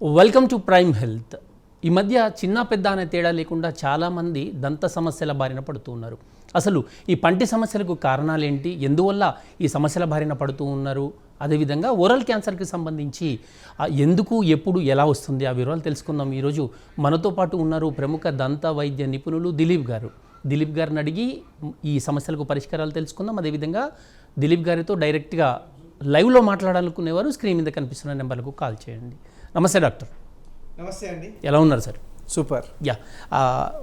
Welcome to prime health ఈ మధ్య చిన్న పెద్ద అనే తేడా లేకుండా చాలామంది దంత సమస్యల బారిన పడుతూ ఉన్నారు. అసలు ఈ పంటి సమస్యలకు కారణాలు ఏంటి? ఎందువల్ల ఈ సమస్యల బారిన పడుతూ ఉన్నారు? అదేవిధంగా ఓరల్ క్యాన్సర్కి సంబంధించి ఎందుకు ఎప్పుడు ఎలా వస్తుంది? ఆ వివరాలు తెలుసుకుందాం. ఈరోజు మనతో పాటు ఉన్నారు ప్రముఖ దంత వైద్య నిపుణులు దిలీప్ గారు. దిలీప్ గారిని అడిగి ఈ సమస్యలకు పరిష్కారాలు తెలుసుకుందాం. అదేవిధంగా దిలీప్ గారితో డైరెక్ట్గా లైవ్లో మాట్లాడాలనుకునేవారు. స్క్రీన్ మీద కనిపిస్తున్న నెంబర్లకు కాల్ చేయండి. నమస్తే డాక్టర్. నమస్తే అండి. ఎలా ఉన్నారు సార్? సూపర్. యా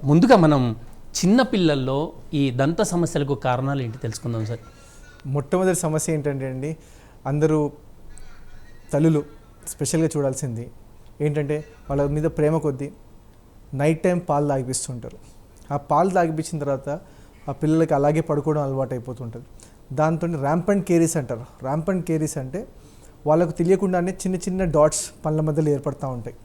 ముందుగా మనం చిన్న పిల్లల్లో ఈ దంత సమస్యలకు కారణాలు ఏంటి తెలుసుకుందాం సార్? మొట్టమొదటి సమస్య ఏంటంటే అండి అందరూ తల్లులు స్పెషల్గా చూడాల్సింది ఏంటంటే వాళ్ళ మీద ప్రేమ కొద్దీ నైట్ టైం పాలు తాగిపిస్తుంటారు. ఆ పాలు తాగిపించిన తర్వాత ఆ పిల్లలకి అలాగే పడుకోవడం అలవాటు అయిపోతుంటుంది దాంతో ర్యాంపండ్ కేరీస్ అంటారు. ర్యాంపండ్ కేరీస్ అంటే వాళ్ళకు తెలియకుండానే చిన్న చిన్న డాట్స్ పండ్ల మధ్యలో ఏర్పడుతూ ఉంటాయి.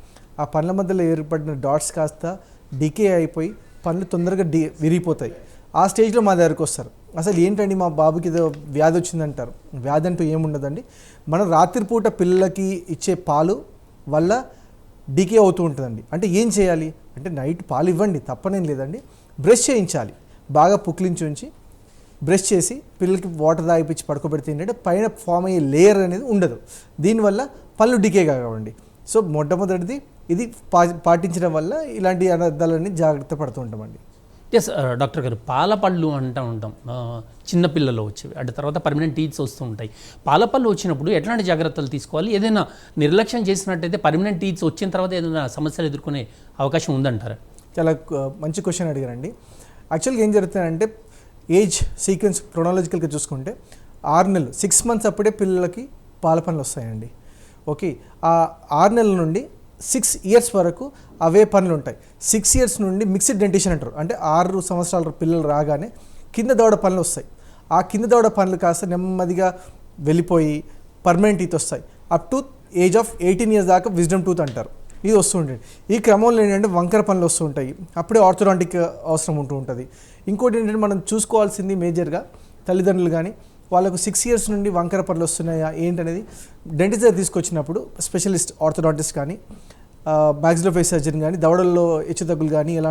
ఆ పండ్ల మధ్యలో ఏర్పడిన డాట్స్ కాస్త డికే అయిపోయి పండ్లు తొందరగా డి విరిగిపోతాయి. ఆ స్టేజ్లో మా దగ్గరకు వస్తారు. అసలు ఏంటండి మా బాబుకి ఏదో వ్యాధి వచ్చిందంటారు. వ్యాధి అంటూ ఏముండదండి మనం రాత్రిపూట పిల్లలకి ఇచ్చే పాలు వల్ల డికే అవుతూ ఉంటుందండి. అంటే ఏం చేయాలి? అంటే నైట్ పాలు ఇవ్వండి తప్పనేం లేదండి. బ్రష్ చేయించాలి. బాగా పుక్లించి ఉంచి బ్రష్ చేసి పిల్లలకి వాటర్ తాగిపించి పడుకోబెడితే ఏంటంటే పైన ఫామ్ అయ్యే లేయర్ అనేది ఉండదు. దీనివల్ల పళ్ళు డికే కావండి. సో మొట్టమొదటిది ఇది పా పాటించడం వల్ల ఇలాంటి అనర్థాలన్నీ జాగ్రత్త పడుతూ ఉంటామండి. ఎస్ డాక్టర్ గారు పాల పళ్ళు అంటూ ఉంటాం. ఆ, చిన్న పిల్లలు వచ్చేవి. అంటే తర్వాత పర్మనెంట్ టీత్స్ వస్తూ ఉంటాయి. పాల పళ్ళు వచ్చినప్పుడు ఎట్లాంటి జాగ్రత్తలు తీసుకోవాలి? ఏదైనా నిర్లక్ష్యం చేసినట్టయితే పర్మనెంట్ టీత్స్ వచ్చిన తర్వాత ఏదైనా సమస్యలు ఎదుర్కొనే అవకాశం ఉందంటారా? చాలా మంచి క్వశ్చన్ అడిగారండి. యాక్చువల్గా ఏం జరుగుతుందంటే ఏజ్ సీక్వెన్స్ క్రొనాలజికల్గా చూసుకుంటే ఆరు నెలలు సిక్స్ మంత్స్ అప్పుడే పిల్లలకి పాల పనులు వస్తాయండి. ఓకే ఆ ఆరు నెలల నుండి సిక్స్ ఇయర్స్ వరకు అవే పనులు ఉంటాయి. సిక్స్ ఇయర్స్ నుండి మిక్స్డ్ డెంటిషన్ అంటారు. అంటే ఆరు సంవత్సరాల పిల్లలు రాగానే కింద దవడ పనులు వస్తాయి. ఆ కింద దవడ పనులు కాస్త నెమ్మదిగా వెళ్ళిపోయి పర్మనెంట్ టీత్ వస్తాయి. Up to age of eighteen years దాకా విజ్డమ్ టూత్ అంటారు. ఇది వస్తుంటుంది ఈ క్రమంలో ఏంటంటే వంకర పనులు వస్తూ ఉంటాయి. అప్పుడే ఆర్థోడాంటిక్ అవసరం ఉంటూ ఉంటుంది. ఇంకోటి ఏంటంటే మనం చూసుకోవాల్సింది మేజర్గా తల్లిదండ్రులు కానీ వాళ్ళకు సిక్స్ ఇయర్స్ నుండి వంకర పనులు వస్తున్నాయా ఏంటనేది డెంటిస్ట్ దగ్గర తీసుకొచ్చినప్పుడు స్పెషలిస్ట్ ఆర్థోడాంటిస్ట్ కానీ మ్యాక్సిలోఫేస్ సర్జన్ కానీ దవడల్లో హెచ్చుతగ్గులు కానీ ఎలా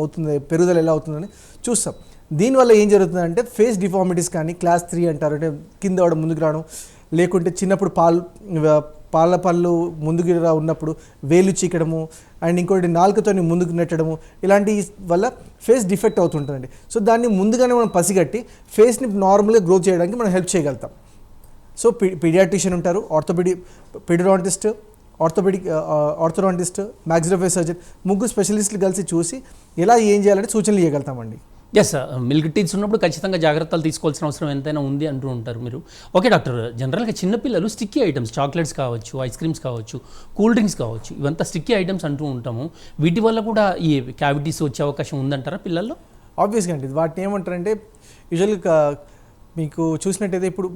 అవుతుంది పెరుగుదల ఎలా అవుతుందని చూస్తాం. దీనివల్ల ఏం జరుగుతుందంటే ఫేస్ డిఫార్మిటీస్ కానీ క్లాస్ త్రీ అంటారు అంటే కింద వాడు ముందుకు రావడం లేకుంటే చిన్నప్పుడు పాలు పాల పళ్ళు ముందుకు రా ఉన్నప్పుడు వేలు చీకడము అండ్ ఇంకోటి నాలుకతోని ముందుకు నెట్టడము ఇలాంటి వల్ల ఫేస్ డిఫెక్ట్ అవుతుంటుందండి. సో దాన్ని ముందుగానే మనం పసిగట్టి ఫేస్ని నార్మల్గా గ్రో చేయడానికి మనం హెల్ప్ చేయగలుగుతాం. సో పి పీడియాట్రిషియన్ ఉంటారు ఆర్థోపెడి pedodontist orthopaedic orthodontist maxillofacial surgeon ముగ్గురు స్పెషలిస్టులు కలిసి చూసి ఎలా ఏం చేయాలని సూచనలు ఇవ్వగలుగుతామండి ఎస్ మిల్క్ టీత్స్ ఉన్నప్పుడు ఖచ్చితంగా జాగ్రత్తలు తీసుకోవాల్సిన అవసరం ఎంతైనా ఉంది అంటూ ఉంటారు మీరు. ఓకే డాక్టర్ జనరల్గా చిన్నపిల్లలు స్టిక్కీ ఐటమ్స్ చాక్లెట్స్ కావచ్చు ఐస్ క్రీమ్స్ కావచ్చు కూల్ డ్రింక్స్ కావచ్చు ఇవంతా స్టిక్కీ ఐటమ్స్ అంటూ ఉంటాము. వీటి వల్ల కూడా ఈ క్యావిటీస్ వచ్చే అవకాశం ఉందంటారా పిల్లల్లో? ఆబ్వియస్గా అండి. వాటిని ఏమంటారంటే యూజువల్గా మీకు చూసినట్టయితే ఇప్పుడు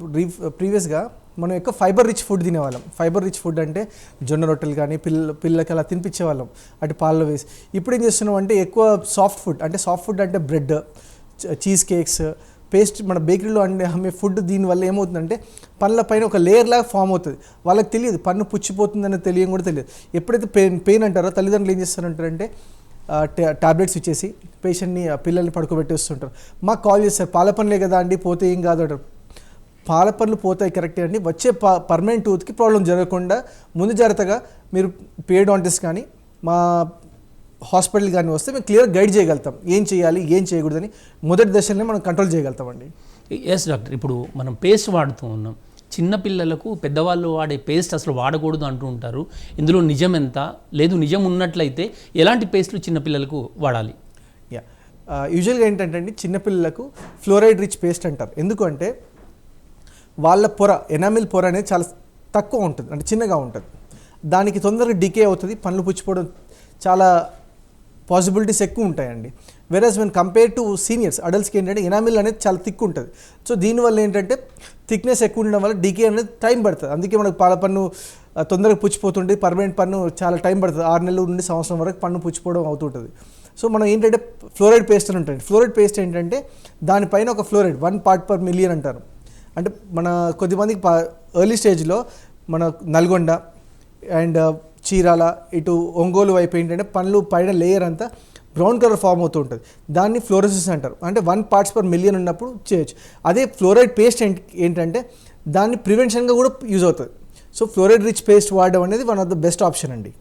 ప్రీవియస్గా మనం ఎక్కువ ఫైబర్ రిచ్ ఫుడ్ తినేవాళ్ళం. ఫైబర్ రిచ్ ఫుడ్ అంటే జొన్న రొట్టెలు కానీ పిల్ల పిల్లలకి అలా తినిపించేవాళ్ళం. అటు పాలలో వేసి. ఇప్పుడు ఏం చేస్తున్నాం అంటే ఎక్కువ సాఫ్ట్ ఫుడ్ అంటే సాఫ్ట్ ఫుడ్ అంటే బ్రెడ్ చీజ్ కేక్స్ పేస్ట్ మన బేకరీలో అండే అమ్మే ఫుడ్ దీనివల్ల ఏమవుతుందంటే పళ్ళ పైన ఒక లేయర్ లాగా ఫామ్ అవుతుంది. వాళ్ళకి తెలియదు. పన్ను పుచ్చిపోతుందని తెలియని కూడా తెలియదు. ఎప్పుడైతే పెయిన్ పెయిన్ అంటారో తల్లిదండ్రులు ఏం చేస్తారంటారంటే టాబ్లెట్స్ ఇచ్చేసి పేషెంట్ని ఆ పిల్లల్ని పడుకోబెట్టేస్తుంటారు. మాకు కాల్ చేస్తారు. పాల పనులే కదా అండి పోతే ఏం కాదు అంటారు. పాల పనులు పోతాయి కరెక్టే అండి. వచ్చే ప పర్మనెంట్ టూత్కి ప్రాబ్లం జరగకుండా ముందు జాగ్రత్తగా మీరు పేడాంటిస్ట్ కానీ మా హాస్పిటల్ కానీ వస్తే మేము క్లియర్ గైడ్ చేయగలుగుతాం. ఏం చేయాలి ఏం చేయకూడదని మొదటి దశలోనే మనం కంట్రోల్ చేయగలుగుతామండి. ఎస్ డాక్టర్ ఇప్పుడు మనం పేస్ట్ వాడుతూ ఉన్నాం. చిన్న పిల్లలకు పెద్దవాళ్ళు వాడే పేస్ట్ అసలు వాడకూడదు అంటూ ఉంటారు. ఇందులో నిజం ఎంత? లేదు నిజం ఉన్నట్లయితే ఎలాంటి పేస్ట్లు చిన్నపిల్లలకు వాడాలి? యా యూజువల్గా ఏంటంటే అండి చిన్నపిల్లలకు ఫ్లోరైడ్ రిచ్ పేస్ట్ అంటారు. ఎందుకంటే వాళ్ళ పొర ఎనామిల్ పొర అనేది చాలా తక్కువ ఉంటుంది అంటే చిన్నగా ఉంటుంది. దానికి తొందరగా డికే అవుతుంది పనులు పుచ్చిపోవడం చాలా పాసిబిలిటీస్ ఎక్కువ ఉంటాయండి. Versus when compare to seniors అడల్ట్స్కి ఏంటంటే ఎనామిల్ అనేది చాలా థిక్ ఉంటుంది. సో దీనివల్ల ఏంటంటే థిక్నెస్ ఎక్కువ ఉండడం వల్ల డికే అనేది టైం పడుతుంది. అందుకే మనకు పాల పన్ను తొందరగా పుచ్చిపోతుంటే పర్మనెంట్ పన్ను చాలా టైం పడుతుంది. ఆరు నెలల నుండి సంవత్సరం వరకు పన్ను పుచ్చిపోవడం అవుతుంటుంది. సో మనం ఏంటంటే ఫ్లోరైడ్ పేస్ట్ అని ఉంటుంది ఫ్లోరైడ్ పేస్ట్ ఏంటంటే దానిపైన ఒక fluoride one part per million అంటారు. అంటే మన కొద్దిమందికి ఎర్లీ స్టేజ్లో మన నల్గొండ అండ్ uh, చీరాల ఇటు ఒంగోలు వైపు ఏంటంటే పండ్లు పైన లేయర్ అంతా బ్రౌన్ కలర్ ఫామ్ అవుతూ ఉంటుంది. దాన్ని ఫ్లోరోసిస్ అంటారు. అంటే వన్ పార్ట్స్ పర్ మిలియన్ ఉన్నప్పుడు చేయొచ్చు. అదే ఫ్లోరైడ్ పేస్ట్ ఏంటంటే దాన్ని ప్రివెన్షన్గా కూడా యూజ్ అవుతుంది. సో ఫ్లోరైడ్ రిచ్ పేస్ట్ వాడడం అనేది one of the best option అండి.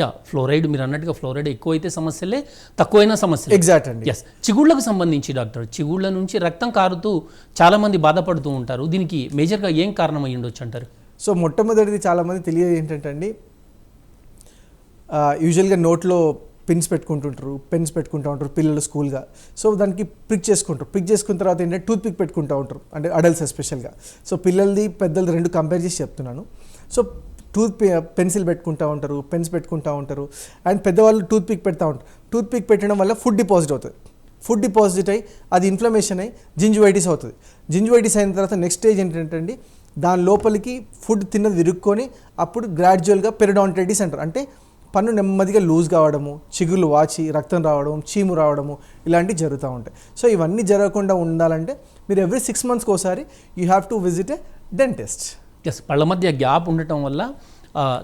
యా ఫ్లోరైడ్ మీరు అన్నట్టుగా ఫ్లోరైడ్ ఎక్కువైతే సమస్యలే తక్కువైనా సమస్యలే. ఎగ్జాక్ట్ అండి ఎస్ చిగుళ్ళకు సంబంధించి డాక్టర్ చిగుళ్ళ నుంచి రక్తం కారుతూ చాలామంది బాధపడుతూ ఉంటారు. దీనికి మేజర్గా ఏం కారణం అయ్యి ఉండొచ్చు అంటారు? సో మొట్టమొదటిది చాలామంది తెలియదు ఏంటంటే అండి యూజువల్గా నోట్లో పిన్స్ పెట్టుకుంటుంటారు పెన్స్ పెట్టుకుంటూ ఉంటారు పిల్లలు స్కూల్గా. సో దానికి పిక్ చేసుకుంటారు. పిక్ చేసుకున్న తర్వాత ఏంటంటే టూత్ పిక్ పెట్టుకుంటూ ఉంటారు. అంటే అడల్ట్స్ ఎస్పెషల్గా సో పిల్లలది పెద్దలది రెండు కంపేర్ చేసి చెప్తున్నాను. సో టూత్ పెన్సిల్ పెట్టుకుంటూ ఉంటారు పెన్స్ పెట్టుకుంటూ ఉంటారు. అండ్ పెద్దవాళ్ళు టూత్ పిక్ పెడతా ఉంటారు. టూత్ పిక్ పెట్టడం వల్ల ఫుడ్ డిపాజిట్ అవుతుంది. ఫుడ్ డిపాజిట్ అయ్యి అది ఇన్ఫ్లమేషన్ అయ్యి జింజువైటిస్ అవుతుంది. జింజువైటిస్ అయిన తర్వాత నెక్స్ట్ స్టేజ్ ఏంటంటే అండి దాని లోపలికి ఫుడ్ తిన్నది విరుక్కొని అప్పుడు గ్రాడ్యువల్గా పెరడాంటైటిస్ అంటారు అంటే పన్ను నెమ్మదిగా లూజ్ కావడము చిగులు వాచి రక్తం రావడం చీము రావడము ఇలాంటివి జరుగుతూ ఉంటాయి. సో ఇవన్నీ జరగకుండా ఉండాలంటే మీరు ఎవ్రీ సిక్స్ మంత్స్కి ఒకసారి you have to visit a dentist. Yes పళ్ళ మధ్య గ్యాప్ ఉండటం వల్ల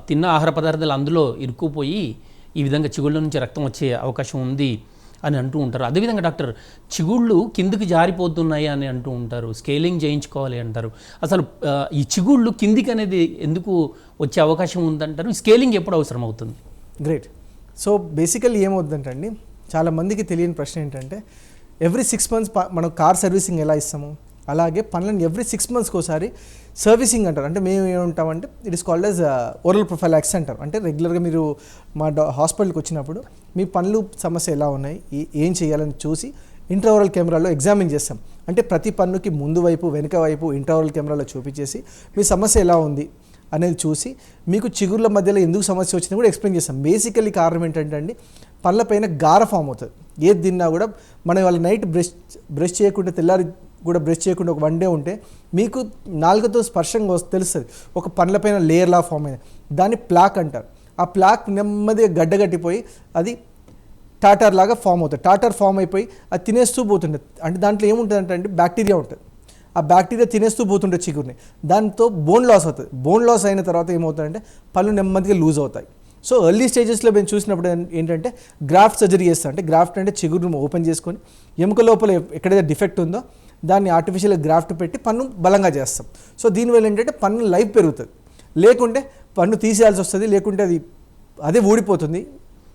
తిన్న ఆహార పదార్థాలు అందులో ఇరుక్కుపోయి ఈ విధంగా చిగుళ్ళ నుంచి రక్తం వచ్చే అవకాశం ఉంది అని అంటూ ఉంటారు. అదేవిధంగా డాక్టర్ చిగుళ్ళు కిందికి జారిపోతున్నాయి అని అంటూ ఉంటారు. స్కేలింగ్ చేయించుకోవాలి అంటారు. అసలు ఈ చిగుళ్ళు కిందికి అనేది ఎందుకు వచ్చే అవకాశం ఉందంటారు? స్కేలింగ్ ఎప్పుడు అవసరం అవుతుంది గ్రేట్ సో బేసికల్లీ ఏమవుతుందంటండి చాలామందికి చాలా మందికి తెలియని ప్రశ్న ఏంటంటే ఎవ్రీ సిక్స్ మంత్స్ మనం కార్ సర్వీసింగ్ ఎలా ఇస్తాము? అలాగే పనులను ఎవ్రీ సిక్స్ మంత్స్కి ఒకసారి సర్వీసింగ్ అంటారు. అంటే మేము ఏమంటామంటే it is called as oral prophylaxis అంటారు. అంటే రెగ్యులర్గా మీరు మా డా హాస్పిటల్కి వచ్చినప్పుడు మీ పనులు సమస్య ఎలా ఉన్నాయి ఏ- ఏం చేయాలని చూసి ఇంట్రావరల్ కెమెరాలో ఎగ్జామిన్ చేస్తాం. అంటే ప్రతి పన్నుకి ముందు వైపు వెనుక వైపు ఇంట్రావరల్ కెమెరాలో చూపించేసి మీ సమస్య ఎలా ఉంది అనేది చూసి మీకు చిగుర్ల మధ్యలో ఎందుకు సమస్య వచ్చింది కూడా ఎక్స్ప్లెయిన్ చేస్తాం. బేసికల్లీ కారణం ఏంటంటే అండి పళ్ళపైన గార ఫామ్ అవుతుంది. ఏది తిన్నా కూడా మనం వాళ్ళ నైట్ బ్రష్ బ్రష్ చేయకుండా తెల్లారి కూడా బ్రష్ చేయకుండా ఒక వన్ డే ఉంటే మీకు నాలుగతో స్పర్శంగా వస్తే తెలుస్తుంది. ఒక పండ్లపైన లేయర్లా ఫామ్ అయింది దాన్ని ప్లాక్ అంటారు. ఆ ప్లాక్ నెమ్మదిగా గడ్డగట్టిపోయి అది టాటర్ లాగా ఫామ్ అవుతుంది. టాటర్ ఫామ్ అయిపోయి అది తినేస్తూ పోతుండే. అంటే దాంట్లో ఏముంటుంది అంటే బ్యాక్టీరియా ఉంటుంది. ఆ బ్యాక్టీరియా తినేస్తూ పోతుంటుంది చిగురిని. దాంతో బోన్ లాస్ అవుతుంది. బోన్ లాస్ అయిన తర్వాత ఏమవుతుందంటే పళ్ళు నెమ్మదిగా లూజ్ అవుతాయి. సో ఎర్లీ స్టేజెస్లో మేము చూసినప్పుడు ఏంటంటే గ్రాఫ్ట్ సర్జరీ చేస్తాం అంటే గ్రాఫ్ట్ అంటే చిగురును ఓపెన్ చేసుకొని ఎముక లోపల ఎక్కడైతే డిఫెక్ట్ ఉందో దాన్ని ఆర్టిఫిషియల్ గ్రాఫ్ట్ పెట్టి పన్ను బలంగా చేస్తాం. సో దీనివల్ల ఏంటంటే పన్ను లైఫ్ పెరుగుతుంది. లేకుంటే పన్ను తీసేయాల్సి వస్తుంది లేకుంటే అది అదే ఊడిపోతుంది.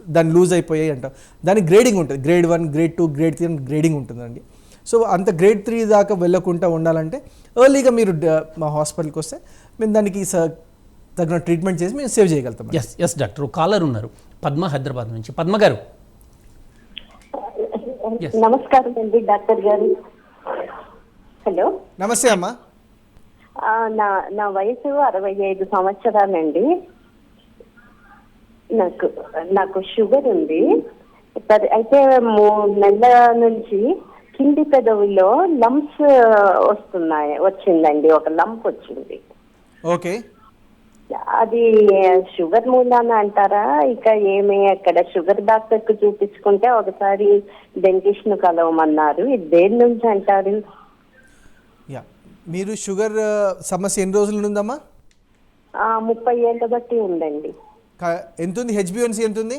దాన్ని లూజ్ అయిపోయాయి అంటాం. దానికి గ్రేడింగ్ ఉంటుంది. Grade one grade two grade three అని గ్రేడింగ్ ఉంటుందండి. సో అంత గ్రేడ్ త్రీ దాకా వెళ్ళకుండా ఉండాలంటే ఎర్లీగా మీరు మా హాస్పిటల్కి వస్తే మేము దానికి స- తగిన ట్రీట్మెంట్ చేసి మేము సేవ్ చేయగలుగుతాం ఎస్ ఎస్ డాక్టర్ కాలర్ ఉన్నారు. పద్మ హైదరాబాద్ నుంచి. పద్మ గారు. Yes. నమస్కారం అండి డాక్టర్ గారు. హలో. నమస్తే అమ్మా. నా నా వయసు అరవై ఐదు సంవత్సరాలండి. నాకు నాకు షుగర్ ఉంది. అయితే మూడు నెలల నుంచి కింది పెదవిలో లంప్స్ వస్తున్నాయి వచ్చిందండి. ఒక లంప్ వచ్చింది. ఓకే. అది షుగర్ మూలాన అంటారా? ఇక ఏమి అక్కడ షుగర్ డాక్టర్కు చూపించుకుంటే ఒకసారి డెంటిస్ట్ను కలవమన్నారు. ఇది దేని నుంచి అంటారు? మీరు షుగర్ సమస్య ఎన్ని రోజుల ఉందమ్మా ముప్పై ఏళ్ళ బట్టి ఉందండి. ఎంత ఉంది హెచ్బిఎన్సీ ఎంత ఉంది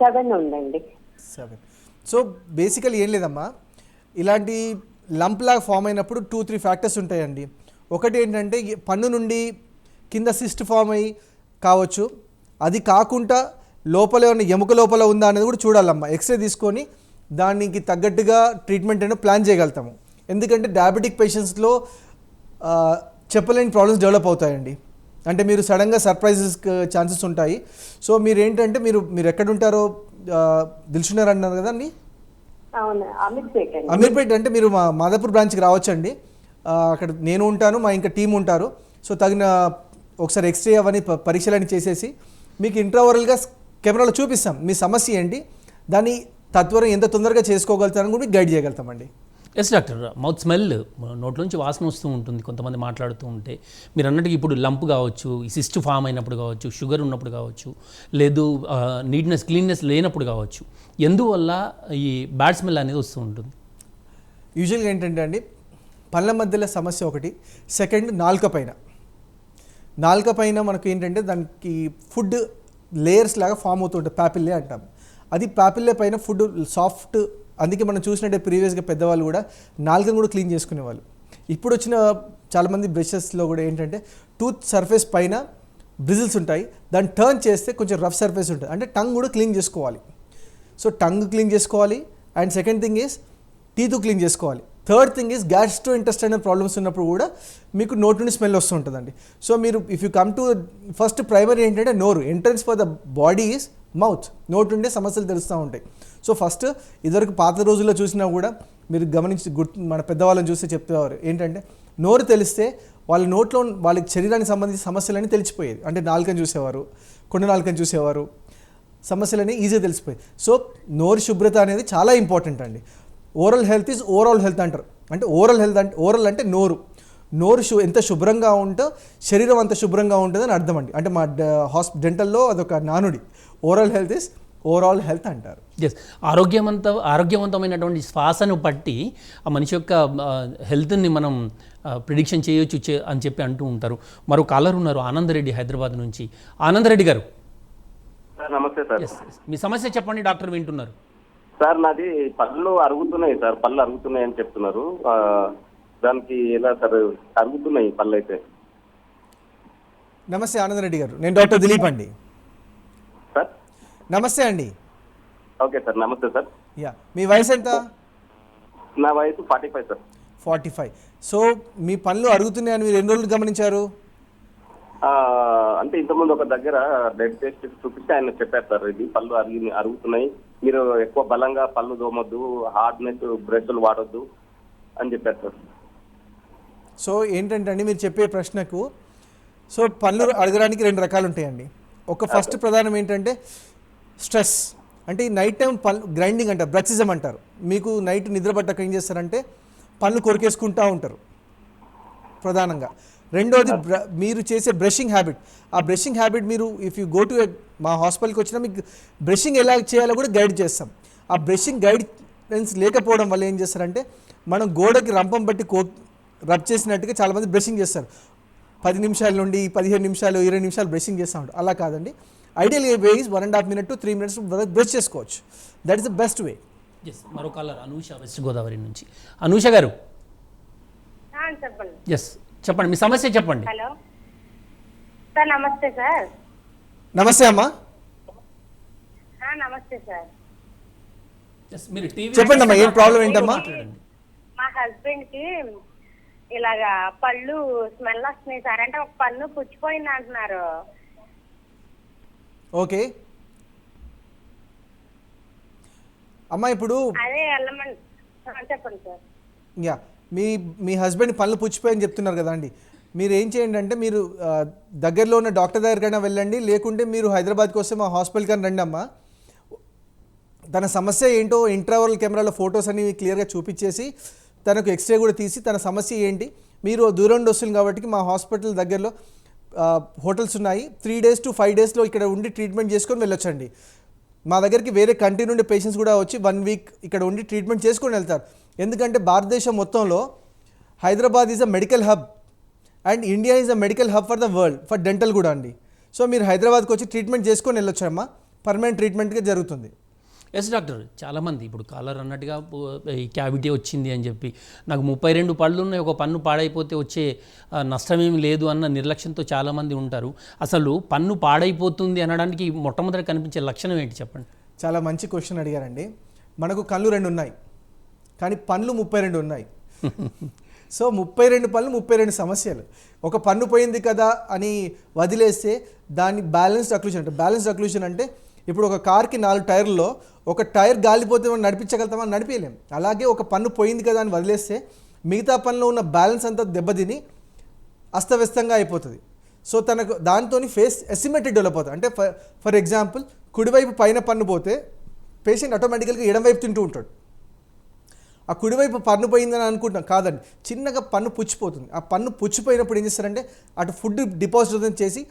సెవెన్ ఉందండి. సెవెన్. సో బేసికల్ ఏం లేదమ్మా. ఇలాంటి లంప్ లాగా ఫామ్ అయినప్పుడు టూ త్రీ ఫ్యాక్టర్స్ ఉంటాయండి. ఒకటి ఏంటంటే పన్ను నుండి కింద సిస్ట్ ఫామ్ అయ్యి కావచ్చు. అది కాకుండా లోపల ఉన్న ఎముక లోపల ఉందా అనేది కూడా చూడాలమ్మా. ఎక్స్రే తీసుకొని దానికి తగ్గట్టుగా ట్రీట్మెంట్ అనేది ప్లాన్ చేయగలుగుతాము. ఎందుకంటే డయాబెటిక్ పేషెంట్స్లో చెప్పలేని ప్రాబ్లమ్స్ డెవలప్ అవుతాయండి. అంటే మీరు సడన్గా సర్ప్రైజెస్ ఛాన్సెస్ ఉంటాయి. సో మీరు ఏంటంటే మీరు మీరు ఎక్కడ ఉంటారో దిల్చున్నారు అన్నారు అమీర్పేట అండి. అమీర్పేట్ అంటే మీరు మా మాదాపూర్ బ్రాంచ్కి రావచ్చండి. అక్కడ నేను ఉంటాను మా ఇంకా టీం ఉంటారు. సో తగిన ఒకసారి ఎక్స్రే అవన్నీ పరీక్షలన్నీ చేసేసి మీకు ఇంట్రావరల్గా కెమెరాలో చూపిస్తాం. మీ సమస్య ఏంటి? దాన్ని తత్వరం ఎంత తొందరగా చేసుకోగలుగుతారని కూడా మీకు గైడ్ చేయగలుగుతామండి. ఎస్ డాక్టర్ మౌత్ స్మెల్ నోట్లోంచి వాసన వస్తూ ఉంటుంది కొంతమంది మాట్లాడుతూ ఉంటే. మీరు అన్నట్టుగా ఇప్పుడు లంప్ కావచ్చు ఈ సిస్ట్ ఫామ్ అయినప్పుడు కావచ్చు షుగర్ ఉన్నప్పుడు కావచ్చు లేదు నీట్నెస్ క్లీన్నెస్ లేనప్పుడు కావచ్చు. ఎందువల్ల ఈ బ్యాడ్ స్మెల్ అనేది వస్తూ ఉంటుంది? యూజువల్గా ఏంటంటే అండి పళ్ళ మధ్యలో సమస్య ఒకటి సెకండ్ నాలుక పైన. నాలుక పైన మనకు ఏంటంటే దానికి ఫుడ్ లేయర్స్ లాగా ఫామ్ అవుతుంటుంది ప్యాపిల్లే అంటాం. అది ప్యాపిల్లే పైన ఫుడ్ సాఫ్ట్ అందుకే మనం చూసినట్టే ప్రీవియస్గా పెద్దవాళ్ళు కూడా నాలుకను కూడా క్లీన్ చేసుకునేవాళ్ళు. ఇప్పుడు వచ్చిన చాలామంది బ్రషెస్లో కూడా ఏంటంటే టూత్ సర్ఫేస్ పైన బ్రిజిల్స్ ఉంటాయి. దాన్ని టర్న్ చేస్తే కొంచెం రఫ్ సర్ఫేస్ ఉంటుంది. అంటే టంగ్ కూడా క్లీన్ చేసుకోవాలి. సో టంగ్ క్లీన్ చేసుకోవాలి. And second thing is teeth clean చేసుకోవాలి. Third thing is gastrointestinal problems ఉన్నప్పుడు కూడా మీకు నోటి నుండి స్మెల్ వస్తూ ఉంటుందండి. సో మీరు if you come to first primary ఏంటంటే నోరు. Entrance for the body is mouth. నోటి నుండే సమస్యలు తెలుస్తూ ఉంటాయి. సో ఫస్ట్ ఇదివరకు పాత రోజుల్లో చూసినా కూడా మీరు గమనించి గుర్తు మన పెద్దవాళ్ళని చూస్తే చెప్పేవారు ఏంటంటే నోరు తెలిస్తే వాళ్ళ నోట్లో వాళ్ళ శరీరానికి సంబంధించిన సమస్యలన్నీ తెలిసిపోయేది. అంటే నాలుకని చూసేవారు కొండ నాలుకని చూసేవారు సమస్యలని ఈజీగా తెలిసిపోయాయి సో నోరు శుభ్రత అనేది చాలా ఇంపార్టెంట్ అండి. Oral health is overall health అంటారు. అంటే ఓరల్ హెల్త్ అంటే ఓరల్ అంటే నోరు. నోరు శు ఎంత శుభ్రంగా ఉంటో శరీరం అంత శుభ్రంగా ఉంటుందని అర్థం అండి. అంటే మా హాస్ డెంటల్లో అదొక నానుడి. Oral health is overall health అంటారు. ఎస్ ఆరోగ్యవంత ఆరోగ్యవంతమైనటువంటి శ్వాసను బట్టి ఆ మనిషి యొక్క హెల్త్ని మనం ప్రిడిక్షన్ చేయొచ్చు అని చెప్పి అంటూ ఉంటారు. మరో కాలర్ ఉన్నారు ఆనందరెడ్డి హైదరాబాద్ నుంచి. ఆనందరెడ్డి గారు. సార్ నమస్తే సార్. మీ సమస్య చెప్పండి డాక్టర్ వింటున్నారు. సార్ నాది పళ్ళు అరుగుతున్నాయి సార్ పళ్ళు అరుగుతున్నాయి అని చెప్తున్నారు. ఆ, దానికి ఎలా సార్ అరుగుతున్నాయి పళ్ళు అయితే? నమస్తే ఆనందరెడ్డి గారు. నేను డాక్టర్ దిలీప్ అండి. నమస్తే అండి. ఓకే సార్ నమస్తే సార్. యా మీ వయసు ఎంత? నా వయసు forty five sir. Forty five. So మీ పనులు అరుగుతున్నాయని మీరు ఎన్ని రోజులు గమనించారు? ఆ, అంటే ఇంతకుముందు ఒక దగ్గర బ్లడ్ టెస్ట్ చూపిస్తే ఆయన చెప్పారు సార్ ఇది పళ్ళు అరిగి అరుగుతున్నాయి. మీరు ఎక్కువ బలంగా పళ్ళు దోమొద్దు హార్డ్నెస్ బ్రష్లు వాడొద్దు అని చెప్పారు సార్. సో ఏంటంటే అండి మీరు చెప్పే ప్రశ్నకు సో పనులు అడగడానికి రెండు రకాలు ఉంటాయండి ఒక ఫస్ట్ ప్రధానం ఏంటంటే స్ట్రెస్. అంటే ఈ నైట్ టైం పళ్ళు గ్రైండింగ్ అంటారు బ్రచిజం అంటారు. మీకు నైట్ నిద్ర పట్టక ఏం చేస్తారంటే పళ్ళు కొరికేసుకుంటూ ఉంటారు. ప్రధానంగా. రెండోది బ్ర మీరు చేసే బ్రషింగ్ హ్యాబిట్. ఆ బ్రషింగ్ హ్యాబిట్ మీరు ఇఫ్ యూ గో టు మా హాస్పిటల్కి వచ్చినా మీకు బ్రషింగ్ ఎలా చేయాలో కూడా గైడ్ చేస్తాం. ఆ బ్రషింగ్ గైడెన్స్ లేకపోవడం వల్ల ఏం చేస్తారంటే మనం గోడకి రంపం బట్టి కో రబ్ చేసినట్టుగా చాలామంది బ్రషింగ్ చేస్తారు. పది నిమిషాల నుండి పదిహేను నిమిషాలు ఇరవై నిమిషాలు బ్రషింగ్ చేస్తూ ఉంటారు. అలా కాదండి. Ideal way is one and half minute to three minutes brush చేసుకోవచ్చు. That is the best way yes మరో కాలర్ అనూష వెస్ట్ గోదావరి నుంచి. అనూష గారు. చెప్పండి. ఎస్ చెప్పండి. మీ సమస్య చెప్పండి. హలో. సార్ నమస్తే సార్. నమస్తే అమ్మా. నమస్తే సార్. ఎస్ మీరు టీవీ చెప్పండి అమ్మా, ఏం problem ఏంటమ్మా? మా హస్బెండ్కి ఇలాగా పళ్ళు స్మెల్ వస్తున్నాయి సార్. అంటే ఒక పన్ను పుచ్చిపోయింది అంటున్నారు. ఓకే. అమ్మా ఇప్పుడు అదే వెళ్ళమని ఆ, చెప్పండి సార్. యా మీ మీ హస్బెండ్ పనులు పుచ్చిపోయని చెప్తున్నారు కదా అండి. మీరు ఏం చేయండి అంటే మీరు దగ్గరలో ఉన్న డాక్టర్ దగ్గరికైనా వెళ్ళండి లేకుంటే మీరు హైదరాబాద్కి వస్తే మా హాస్పిటల్కి అని రండి అమ్మా. తన సమస్య ఏంటో ఇంట్రావల్ కెమెరాలో ఫొటోస్ అన్ని క్లియర్గా చూపించేసి తనకు ఎక్స్రే కూడా తీసి తన సమస్య ఏంటి మీరు దూరం వస్తుంది కాబట్టి మా హాస్పిటల్ దగ్గరలో హోటల్స్ ఉన్నాయి. త్రీ డేస్ టు ఫైవ్ డేస్లో ఇక్కడ ఉండి ట్రీట్మెంట్ చేసుకొని వెళ్ళొచ్చండి. మా దగ్గరికి వేరే కంట్రీ నుండి పేషెంట్స్ కూడా వచ్చి వన్ వీక్ ఇక్కడ ఉండి ట్రీట్మెంట్ చేసుకొని వెళ్తారు. ఎందుకంటే భారతదేశం మొత్తంలో Hyderabad is a medical hub and India is a medical hub for the world for dental కూడా అండి. సో మీరు హైదరాబాద్కి వచ్చి ట్రీట్మెంట్ చేసుకొని వెళ్ళొచ్చమ్మా. పర్మనెంట్ ట్రీట్మెంట్గా జరుగుతుంది. ఎస్ డాక్టర్ చాలామంది ఇప్పుడు కాలర్ అన్నట్టుగా ఈ క్యావిటీ వచ్చింది అని చెప్పి నాకు ముప్పై రెండు పళ్ళు ఉన్నాయి ఒక పన్ను పాడైపోతే వచ్చే నష్టమేమి లేదు అన్న నిర్లక్ష్యంతో చాలామంది ఉంటారు. అసలు పన్ను పాడైపోతుంది అనడానికి మొట్టమొదటి కనిపించే లక్షణం ఏంటి చెప్పండి? చాలా మంచి క్వశ్చన్ అడిగారండి. మనకు కళ్ళు రెండు ఉన్నాయి కానీ పనులు ముప్పై రెండు ఉన్నాయి. సో ముప్పై రెండు పనులు ముప్పై రెండు సమస్యలు. ఒక పన్ను పోయింది కదా అని వదిలేస్తే దాన్ని బ్యాలెన్స్డ్ అక్లూషన్ అంటే బ్యాలెన్స్డ్ అక్లూషన్ అంటే ఇప్పుడు ఒక కార్కి నాలుగు టైర్లో ఒక టైర్ గాలిపోతే మనం నడిపించగలుగుతామా నడిపేయలేం. అలాగే ఒక పన్ను పోయింది కదా అని వదిలేస్తే మిగతా పనిలో ఉన్న బ్యాలెన్స్ అంతా దెబ్బతిని అస్తవ్యస్తంగా అయిపోతుంది. సో తనకు దాంతో ఫేస్ ఎస్టిమేటెడ్ డెవలప్ అవుతుంది. అంటే ఫర్ ఫర్ ఎగ్జాంపుల్ కుడివైపు పైన పన్ను పోతే పేషెంట్ ఆటోమేటికల్గా ఎడమవైపు తింటూ ఉంటాడు. ఆ కుడివైపు పన్ను పోయిందని అనుకుంటాం కాదండి చిన్నగా పన్ను పుచ్చిపోతుంది. ఆ పన్ను పుచ్చిపోయినప్పుడు ఏం చేస్తారంటే అటు ఫుడ్ డిపాజిట్ చేసి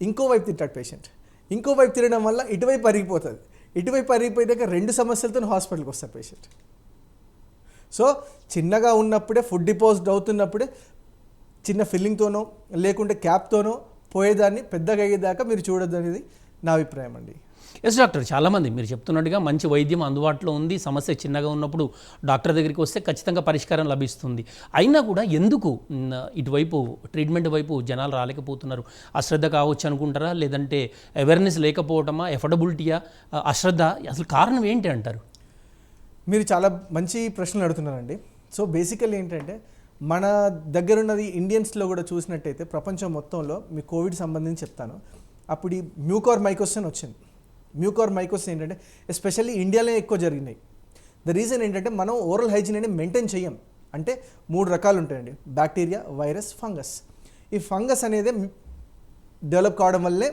ఇంకో వైపు తింటాడు పేషెంట్. ఇంకో వైపు తినడం వల్ల ఇటువైపు అరిగిపోతుంది. ఇటువైపు అరిగిపోయాక రెండు సమస్యలతో హాస్పిటల్కి వస్తారు పేషెంట్ సో చిన్నగా ఉన్నప్పుడే ఫుడ్ డిపాజిట్ అవుతున్నప్పుడే చిన్న ఫిల్లింగ్తోనో లేకుంటే క్యాప్తోనో పోయేదాన్ని పెద్దగా అయ్యేదాకా మీరు చూడొద్దు అనేది నా అభిప్రాయం అండి. ఎస్ డాక్టర్ చాలామంది మీరు చెప్తున్నట్టుగా మంచి వైద్యం అందుబాటులో ఉంది. సమస్య చిన్నగా ఉన్నప్పుడు డాక్టర్ దగ్గరికి వస్తే ఖచ్చితంగా పరిష్కారం లభిస్తుంది. అయినా కూడా ఎందుకు ఇటువైపు ట్రీట్మెంట్ వైపు జనాలు రాలేకపోతున్నారు? అశ్రద్ధ కావచ్చు అనుకుంటారా? లేదంటే అవేర్నెస్ లేకపోవటమా? ఎఫర్డబిలిటీయా అశ్రద్ధ? అసలు కారణం ఏంటి అంటారు? మీరు చాలా మంచి ప్రశ్నలు అడుగుతున్నారండి. సో బేసికల్లీ ఏంటంటే మన దగ్గర ఉన్నది ఇండియన్స్లో కూడా చూసినట్టయితే ప్రపంచం మొత్తంలో మీ కోవిడ్ సంబంధించి చెప్తాను. అప్పుడు ఈ మ్యూకార్ మైకోసన్ వచ్చింది. మ్యూకార్ మైకోస్ ఏంటంటే ఎస్పెషల్లీ ఇండియాలో ఎక్కువ జరిగినాయి. ద రీజన్ ఏంటంటే మనం ఓరల్ హైజీన్ అనేది మెయింటైన్ చేయం. అంటే మూడు రకాలు ఉంటాయండి. బ్యాక్టీరియా వైరస్ ఫంగస్ ఈ ఫంగస్ అనేది డెవలప్ కావడం వల్లే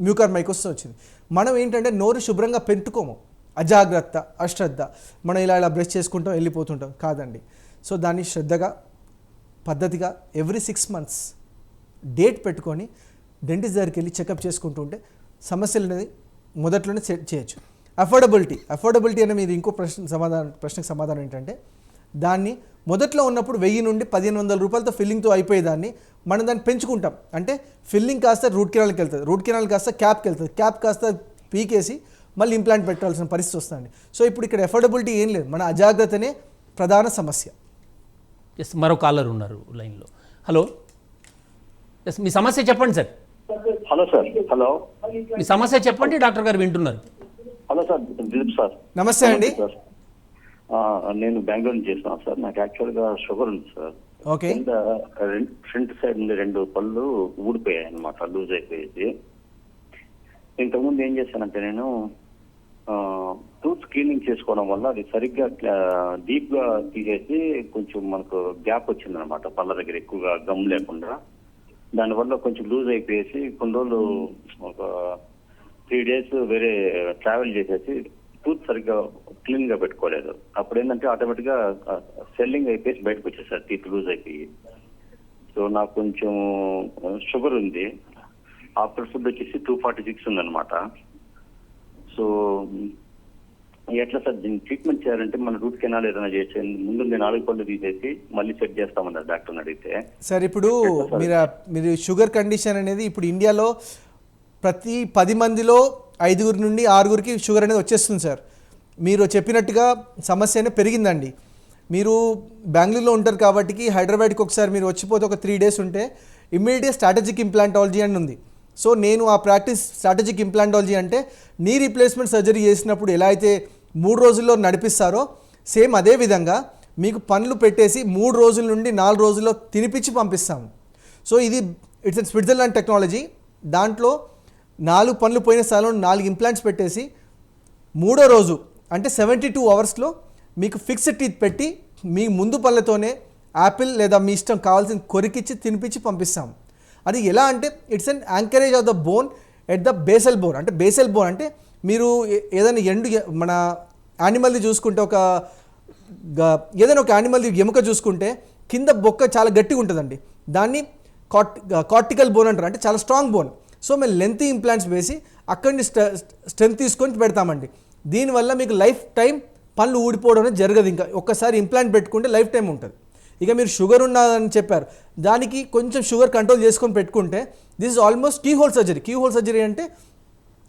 మ్యూకార్ మైకోస్ వచ్చింది. మనం ఏంటంటే నోరు శుభ్రంగా పెట్టుకోము అజాగ్రత్త అశ్రద్ధ. మనం ఇలా ఇలా బ్రష్ చేసుకుంటాం వెళ్ళిపోతుంటాం. కాదండి. సో దాన్ని శ్రద్ధగా పద్ధతిగా ఎవ్రీ సిక్స్ మంత్స్ డేట్ పెట్టుకొని డెంటిస్ట్ దగ్గరికి వెళ్ళి చెకప్ చేసుకుంటుంటే సమస్యలు అనేది మొదట్లోనే సెట్ చేయొచ్చు. అఫోర్డబిలిటీ అఫోర్డబిలిటీ అనే మీరు ఇంకో ప్రశ్న సమాధానం ప్రశ్నకు సమాధానం ఏంటంటే దాన్ని మొదట్లో ఉన్నప్పుడు వెయ్యి నుండి పదిహేను వందల రూపాయలతో ఫిల్లింగ్తో అయిపోయేదాన్ని మనం దాన్ని పెంచుకుంటాం. అంటే ఫిల్లింగ్ కాస్త రూట్ కెనాల్కి వెళ్తుంది. రూట్ కెనాల్ కాస్త క్యాప్కి వెళ్తుంది. క్యాప్ కాస్త పీకేసి మళ్ళీ ఇంప్లాంట్ పెట్టాల్సిన పరిస్థితి వస్తుంది. సో ఇప్పుడు ఇక్కడ ఎఫోర్డబిలిటీ ఏం లేదు. మన అజాగ్రత్తనే ప్రధాన సమస్య. ఎస్ మరో కాలర్ ఉన్నారు లైన్లో. హలో? ఎస్ మీ సమస్య చెప్పండి సార్. Hello sir hello. మీ సమస్య చెప్పండి డాక్టర్ గారు వింటున్నారు. Hello sir Dilip sir. నమస్తే అండి. సార్. ఆ, నేను బెంగళూరు నుంచి చేస్తున్నాను సార్. నాకు యాక్చువల్గా షుగర్ ఉంది సార్. ఓకే. ఫ్రంట్ సైడ్ నుండి రెండు పళ్ళు ఊడిపోయాయి అనమాట లూజ్ అయిపోయేది. ఇంతకుముందు ఏం చేశానంటే నేను టూత్ క్లీనింగ్ చేసుకోవడం వల్ల అది సరిగ్గా డీప్గా తీసేసి కొంచెం మనకు గ్యాప్ వచ్చిందనమాట పళ్ళ దగ్గర ఎక్కువగా గమ్ లేకుండా. దానివల్ల కొంచెం లూజ్ అయిపోయేసి కొన్ని రోజులు ఒక త్రీ డేస్ వేరే ట్రావెల్ చేసేసి టూత్ సరిగ్గా క్లీన్గా పెట్టుకోలేదు. అప్పుడు ఏంటంటే ఆటోమేటిక్గా సెల్లింగ్ అయిపోయి బయటకు వచ్చేసారు టీత్ లూజ్ అయిపోయి. సో నాకు కొంచెం షుగర్ ఉంది. ఆఫ్టర్ ఫుడ్ వచ్చేసి టూ ఫార్టీ సిక్స్ ఉందన్నమాట. సో ఎట్లా సార్? దీన్ని ట్రీట్మెంట్ చేయాలంటే మన రూట్ కెనాల్ ఏదైనా చేసే ముందు నేను నాలుగు పళ్ళు తీసేసి మళ్ళీ సెట్ చేస్తామన్నారు డాక్టర్ని అడిగితే. సార్ ఇప్పుడు మీరు మీరు షుగర్ కండిషన్ అనేది ఇప్పుడు ఇండియాలో ప్రతి పది మందిలో ఐదుగురు నుండి ఆరుగురికి షుగర్ అనేది వచ్చేస్తుంది సార్. మీరు చెప్పినట్టుగా సమస్య అనేది పెరిగిందండి. మీరు బెంగళూరులో ఉంటారు కాబట్టి హైదరాబాద్కి ఒకసారి మీరు వచ్చిపోతే ఒక త్రీ డేస్ ఉంటే ఇమ్మీడియట్ స్ట్రాటజిక్ ఇంప్లాంటాలజీ అని ఉంది. సో నేను ఆ ప్రాక్టీస్ స్ట్రాటజిక్ ఇంప్లాంటాలజీ అంటే నీ రీప్లేస్మెంట్ సర్జరీ చేసినప్పుడు ఎలా అయితే మూడు రోజుల్లో నడిపిస్తారో సేమ్ అదే విధంగా మీకు పనులు పెట్టేసి మూడు రోజుల నుండి నాలుగు రోజుల్లో తినిపించి పంపిస్తాము. సో ఇది ఇట్స్ అండ్ స్విట్జర్లాండ్ టెక్నాలజీ. దాంట్లో నాలుగు పనులు పోయిన స్థలంలో నాలుగు ఇంప్లాంట్స్ పెట్టేసి మూడో రోజు అంటే సెవెంటీ టూ అవర్స్లో మీకు ఫిక్స్డ్ టీత్ పెట్టి మీ ముందు పళ్ళతోనే యాపిల్ లేదా మీ ఇష్టం కావాల్సిన కొరికిచ్చి తినిపించి పంపిస్తాం అది ఎలా అంటే it's an anchorage of the bone at the basal bone అంటే బేసల్ బోన్ అంటే మీరు ఏదైనా ఎండు మన యానిమల్ది చూసుకుంటే ఒక ఏదైనా ఒక యానిమల్ది ఎముక చూసుకుంటే కింద బొక్క చాలా గట్టిగా ఉంటుందండి. దాన్ని కాట్ కార్టికల్ బోన్ అంటారు. అంటే చాలా స్ట్రాంగ్ బోన్. సో మేము లెంత్ ఇంప్లాంట్స్ వేసి అక్కడి నుంచి స్ట్రెంత్ తీసుకొని పెడతామండి. దీనివల్ల మీకు లైఫ్ టైం పళ్ళు ఊడిపోవడం అనేది జరగదు. ఇంకా ఒక్కసారి ఇంప్లాంట్ పెట్టుకుంటే లైఫ్ టైం ఉంటుంది. ఇక మీరు షుగర్ ఉన్నదని చెప్పారు. దానికి కొంచెం షుగర్ కంట్రోల్ చేసుకొని పెట్టుకుంటే this is almost key hole surgery. Key hole surgery అంటే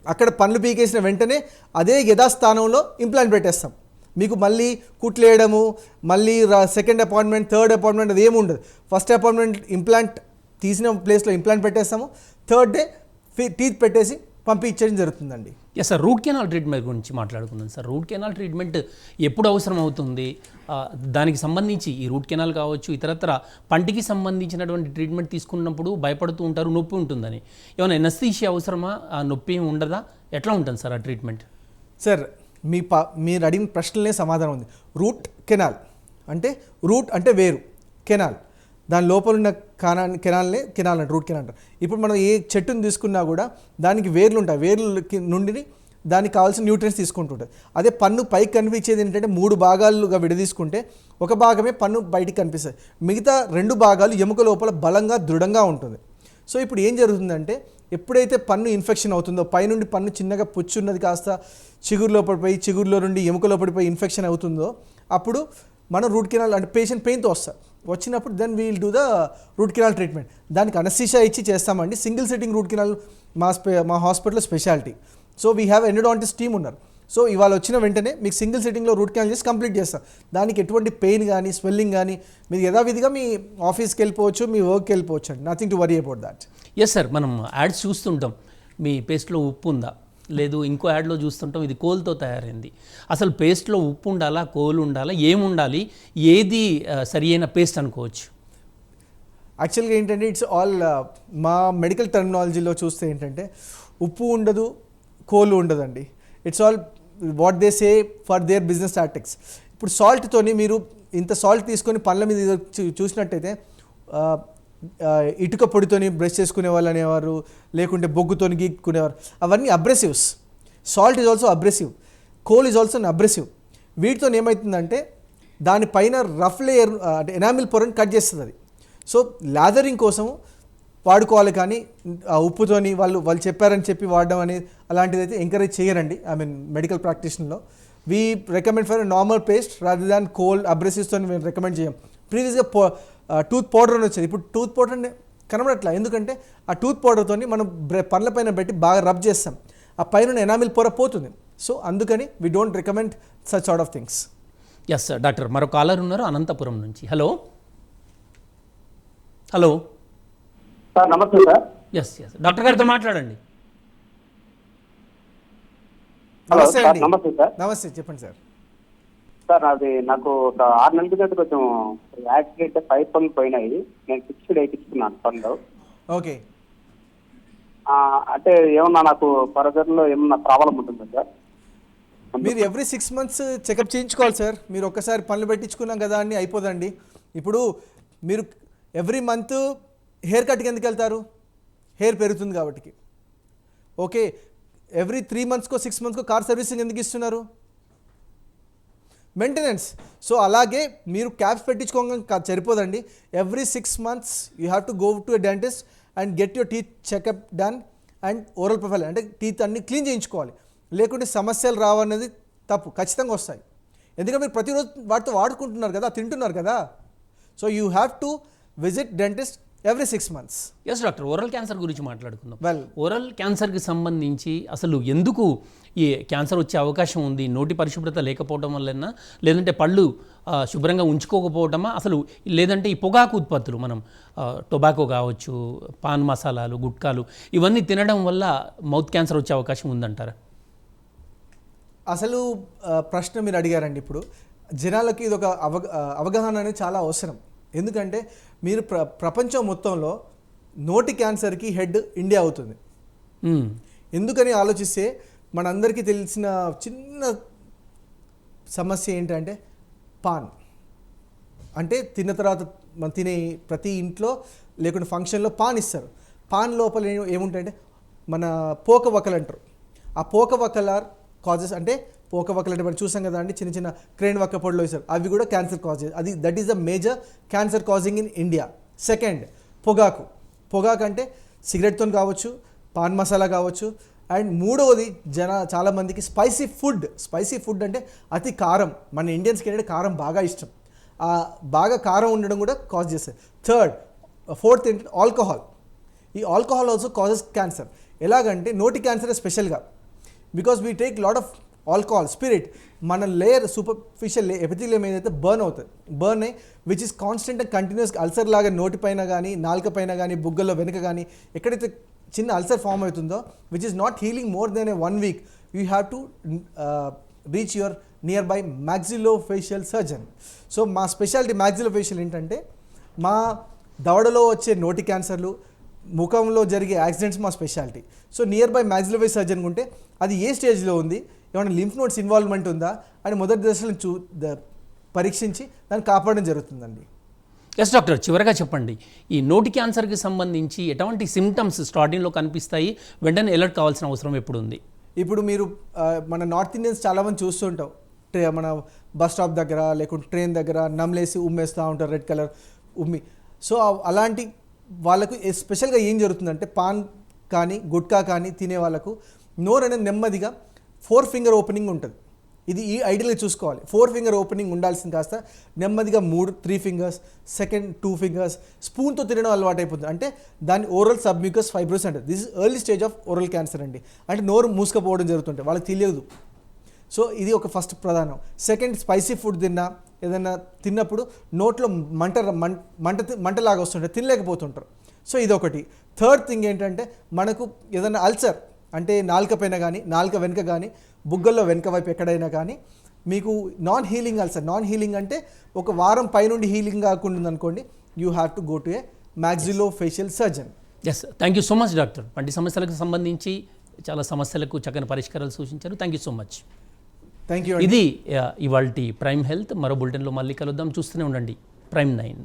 అక్కడ పనులు పీకేసిన వెంటనే అదే యథాస్థానంలో ఇంప్లాంట్ పెట్టేస్తాం. మీకు మళ్ళీ కుట్లేయడము మళ్ళీ సెకండ్ అపాయింట్మెంట్ థర్డ్ అపాయింట్మెంట్ అది ఏమి ఉండదు ఫస్ట్ అపాయింట్మెంట్ ఇంప్లాంట్ తీసిన ప్లేస్లో ఇంప్లాంట్ పెట్టేస్తాము. థర్డ్ డే టీత్ పెట్టేసి పంపించడం జరుగుతుందండి. Yes sir root canal treatment గురించి మాట్లాడుకుందాం సార్ రూట్ కెనాల్ ట్రీట్మెంట్ ఎప్పుడు అవసరం అవుతుంది దానికి సంబంధించి ఈ రూట్ కెనాల్ కావచ్చు ఇతరత్ర పంటికి సంబంధించినటువంటి ట్రీట్మెంట్ తీసుకున్నప్పుడు భయపడుతూ ఉంటారు నొప్పి ఉంటుందని. ఏమైనా ఎనస్థీషియా అవసరమా? ఆ నొప్పి ఏమి ఉండదా? ఎట్లా ఉంటుంది సార్ ఆ ట్రీట్మెంట్? సార్ మీ పా మీరు అడిగిన ప్రశ్నలనే సమాధానం ఉంది. రూట్ కెనాల్ అంటే రూట్ అంటే వేరు. కెనాల్. దాని లోపల ఉన్న కానా కెనాల్నే కెనాల్ అంటారు రూట్ కెనాల్ అంటారు. ఇప్పుడు మనం ఏ చెట్టుని తీసుకున్నా కూడా దానికి వేర్లు ఉంటాయి. వేర్లు నుండి దానికి కావాల్సిన న్యూట్రియన్స్ తీసుకుంటుంటుంది అదే పన్ను పైకి కనిపించేది ఏంటంటే మూడు భాగాలుగా విడదీసుకుంటే ఒక భాగమే పన్ను బయటికి కనిపిస్తుంది. మిగతా రెండు భాగాలు ఎముక లోపల బలంగా దృఢంగా ఉంటుంది. సో ఇప్పుడు ఏం జరుగుతుందంటే ఎప్పుడైతే పన్ను ఇన్ఫెక్షన్ అవుతుందో పైనుండి పన్ను చిన్నగా పుచ్చున్నది కాస్త చిగురులో పడిపోయి చిగురులో నుండి ఎముకలో పడిపోయి ఇన్ఫెక్షన్ అవుతుందో అప్పుడు మనం రూట్ కెనాల్ అంటే పేషెంట్ పెయిన్తో వస్తారు వచ్చినప్పుడు then we'll do the root canal treatment దానికి అనస్థీషియా ఇచ్చి చేస్తామండి. సింగిల్ సిట్టింగ్ రూట్ కెనాల్ మా స్పె మా హాస్పిటల్లో speciality so we have endodontist team ఉన్నారు. సో ఇవాళ వచ్చిన వెంటనే మీకు సింగిల్ సిట్టింగ్లో రూట్ కెనాల్ చేసి కంప్లీట్ చేస్తాం. దానికి ఎటువంటి పెయిన్ కానీ స్వెల్లింగ్ కానీ మీరు యథావిధిగా మీ ఆఫీస్కి వెళ్ళిపోవచ్చు మీ వర్క్కి వెళ్ళిపోవచ్చు అండి. Nothing to worry about that yes sir మనం యాడ్స్ చూస్తుంటాం. మీ పేస్ట్లో ఉప్పు ఉందా? లేదు ఇంకో యాడ్లో చూస్తుంటాం. ఇది కోల్తో తయారైంది. అసలు పేస్ట్లో ఉప్పు ఉండాలా కోల్ ఉండాలా ఏముండాలి ఏది సరి అయిన పేస్ట్ అనుకోవచ్చు. యాక్చువల్గా ఏంటంటే ఇట్స్ ఆల్ మా మెడికల్ టెర్మినాలజీలో చూస్తే ఏంటంటే ఉప్పు ఉండదు కోలు ఉండదండి. It's all what they say for their business tactics ఇప్పుడు సాల్ట్తోని మీరు ఇంత సాల్ట్ తీసుకొని పళ్ళ మీద చూసినట్టయితే ఇటుక పొడితోని బ్రష్ చేసుకునే వాళ్ళు అనేవారు లేకుంటే బొగ్గుతోని గీక్కునేవారు అవన్నీ abrasives salt is also abrasive coal is also abrasive వీటితో ఏమవుతుందంటే దానిపైన రఫ్ లేయర్ అంటే ఎనామిల్ పొరని కట్ చేస్తుంది అది. సో లాదరింగ్ కోసం వాడుకోవాలి కానీ ఉప్పుతోని వాళ్ళు వాళ్ళు చెప్పారని చెప్పి వాడడం అనేది అలాంటిది అయితే ఎంకరేజ్ చేయరండి. I mean medical ప్రాక్టీషన్లో we recommend for normal paste rather than coal అబ్రెసివ్స్తో మేము రికమెండ్ చేయం. ప్రీవియస్గా పో టూత్ పౌడర్ అని వచ్చేది. ఇప్పుడు టూత్ పౌడర్ కనబడట్లా? ఎందుకంటే ఆ టూత్ పౌడర్తో మనం బ్రె పండ్ల పైన పెట్టి బాగా రబ్ చేస్తాం. ఆ పైన ఎనామిల్ పొర పోతుంది. సో అందుకని we don't recommend such sort of things yes doctor మరో కాలర్ ఉన్నారు అనంతపురం నుంచి. హలో హలో సార్ నమస్తే సార్. ఎస్ ఎస్ డాక్టర్ గారితో మాట్లాడండి. నమస్తే సార్ అండి. నమస్తే సార్. నమస్తే చెప్పండి సార్. సార్ అది నాకు ఒక ఆరు నెలల క్రితం కొంచెం యాక్సిడెంట్ పైప్ పనులు పోయినాయి. నేను ఫిక్స్డ్ వేయించుకున్నాను పనులు. ఓకే. ఆ, అంటే ఏమన్నా నాకు ఫర్దర్లో ఏమన్నా ప్రాబ్లం ఉంటుందా సార్? మీరు ఎవ్రీ సిక్స్ మంత్స్ చెకప్ చేయించుకోవాలి సార్. మీరు ఒక్కసారి పనులు పెట్టించుకున్నాం కదా అని అయిపోదండి. ఇప్పుడు మీరు ఎవ్రీ మంత్ హెయిర్ కట్కి ఎందుకు వెళ్తారు? హెయిర్ పెరుగుతుంది కాబట్టి ఓకే ఎవ్రీ త్రీ మంత్స్కో సిక్స్ మంత్స్కో కార్ సర్వీసింగ్ ఎందుకు ఇస్తున్నారు? మెయింటెనెన్స్ సో అలాగే మీరు క్యాబ్స్ పెట్టించుకోక సరిపోదండి. Every six months you have to go to a dentist and get your teeth checkup done and oral profile అంటే టీత్ అన్ని క్లీన్ చేయించుకోవాలి. లేకుంటే సమస్యలు రావన్నది తప్పు ఖచ్చితంగా వస్తాయి. ఎందుకంటే మీరు ప్రతిరోజు వాటితో వాడుకుంటున్నారు కదా తింటున్నారు కదా. So you have to visit dentist every six months yes doctor oral cancer గురించి మాట్లాడుకుందాం. వెల్ ఓరల్ క్యాన్సర్కి సంబంధించి అసలు ఎందుకు ఈ క్యాన్సర్ వచ్చే అవకాశం ఉంది? నోటి పరిశుభ్రత లేకపోవడం వల్లనా లేదంటే పళ్ళు శుభ్రంగా ఉంచుకోకపోవటమా? అసలు లేదంటే ఈ పొగాకు ఉత్పత్తులు మనం టొబాకో కావచ్చు పాన్ మసాలాలు గుట్కాలు ఇవన్నీ తినడం వల్ల మౌత్ క్యాన్సర్ వచ్చే అవకాశం ఉందంటారా? అసలు ప్రశ్న మీరు అడిగారండి ఇప్పుడు. జనాలకి ఇది ఒక అవగాహన అనేది చాలా అవసరం. ఎందుకంటే మీరు ప్ర ప్రపంచం మొత్తంలో నోటి క్యాన్సర్కి హెడ్ ఇండియా అవుతుంది. ఎందుకని ఆలోచిస్తే మనందరికీ తెలిసిన చిన్న సమస్య ఏంటంటే పాన్. అంటే తిన్న తర్వాత మనం తినే ప్రతి ఇంట్లో లేకుంటే ఫంక్షన్లో పాన్ ఇస్తారు. పాన్ లోపల ఏముంటాయంటే మన పోక వక్కలు అంటారు ఆ పోక వక్కలార్ కాజెస్ అంటే పోక వక్కలంటే మనం చూసాం కదా అండి చిన్న చిన్న క్రేన్ వక్క పొడిలో వేశారు. అవి కూడా క్యాన్సర్ కాజ్ అది that is the major cancer causing in India second పొగాకు. పొగాకు అంటే సిగరెట్తో కావచ్చు పాన్ మసాలా కావచ్చు అండ్ మూడవది జన చాలామందికి స్పైసీ ఫుడ్ స్పైసీ ఫుడ్ అంటే అతి కారం. మన ఇండియన్స్కి ఏంటంటే కారం బాగా ఇష్టం. బాగా కారం ఉండడం కూడా కాజ్ చేస్తుంది థర్డ్ ఫోర్త్ ఏంటంటే ఆల్కహాల్ ఈ ఆల్కహాల్ ఆల్సో కాజెస్ క్యాన్సర్ ఎలాగంటే నోటి క్యాన్సర్ స్పెషల్గా because we take lot of alcohol spirit మన లేయర్ సూపర్ఫిషియల్ ఎపిథీలియం ఏదైతే బర్న్ అవుతుంది బర్న్ అయ్యి which is constant and continuous ulcer లాగా నోటిపైన కానీ నాలుక పైన కానీ బుగ్గల్లో వెనుక కానీ ఎక్కడైతే చిన్న అల్సర్ ఫామ్ అవుతుందో which is not healing more than a one week you have to reach your nearby maxillofacial surgeon so మా స్పెషాలిటీ మ్యాక్సిలో ఫేషియల్ ఏంటంటే మా దవడలో వచ్చే నోటి క్యాన్సర్లు ముఖంలో జరిగే యాక్సిడెంట్స్ మా speciality so nearby maxillofacial surgeon ఉంటే అది ఏ స్టేజ్లో ఉంది? ఏమైనా లింఫ్ నోట్స్ ఇన్వాల్వ్మెంట్ ఉందా అని మొదటి దశలో చూ పరీక్షించి దాన్ని కాపాడడం జరుగుతుందండి. ఎస్ డాక్టర్ చివరగా చెప్పండి. ఈ నోటి క్యాన్సర్కి సంబంధించి ఎటువంటి సిమ్టమ్స్ స్టార్టింగ్లో కనిపిస్తాయి? వెంటనే అలర్ట్ కావాల్సిన అవసరం ఎప్పుడు ఉంది ఇప్పుడు మీరు మన నార్త్ ఇండియన్స్ చాలామంది చూస్తుంటాం. ట్రే మన బస్ స్టాప్ దగ్గర లేకుంటే ట్రైన్ దగ్గర నమ్లేసి ఉమ్మేస్తూ ఉంటారు రెడ్ కలర్ ఉమ్మి. సో అలాంటి వాళ్ళకు ఎస్పెషల్గా ఏం జరుగుతుందంటే పాన్ కానీ గుట్కా కానీ తినే వాళ్ళకు నోరు అనేది నెమ్మదిగా ఫోర్ ఫింగర్ ఓపెనింగ్ ఉంటుంది. ఇది ఈ ఐడియల్గా చూసుకోవాలి. ఫోర్ ఫింగర్ ఓపెనింగ్ ఉండాల్సింది కాస్త నెమ్మదిగా మూడు three fingers second two fingers స్పూన్తో తినడం అలవాటు అయిపోతుంది అంటే దాని ఓరల్ సబ్మ్యూకస్ ఫైబ్రోస్ అంటారు. This is early stage of oral cancer అండి. అంటే నోరు మూసుకపోవడం జరుగుతుంటే వాళ్ళకి తెలియదు. సో ఇది ఒక ఫస్ట్ ప్రధానం. సెకండ్ స్పైసీ ఫుడ్ తిన్నా ఏదైనా తిన్నప్పుడు నోట్లో మంట మంట మంటలాగా వస్తుంటారు తినలేకపోతుంటారు. సో ఇది ఒకటి థర్డ్ థింగ్ ఏంటంటే మనకు ఏదైనా అల్సర్ అంటే నాలుక పైన కానీ నాలుక వెనుక కానీ బుగ్గల్లో వెనుక వైపు ఎక్కడైనా కానీ మీకు non healing ulcer non healing అంటే ఒక వారం పైనుండి హీలింగ్ కాకుండా అనుకోండి you have to go to a maxillofacial surgeon yes thank you so much doctor పంటి సమస్యలకు సంబంధించి చాలా సమస్యలకు చక్కని పరిష్కారాలు సూచించారు. Thank you so much thank you ఇది ఇవాళ ప్రైమ్ హెల్త్ మరో బులెటిన్లో మళ్ళీ కలుద్దాం. చూస్తూనే ఉండండి. Prime nine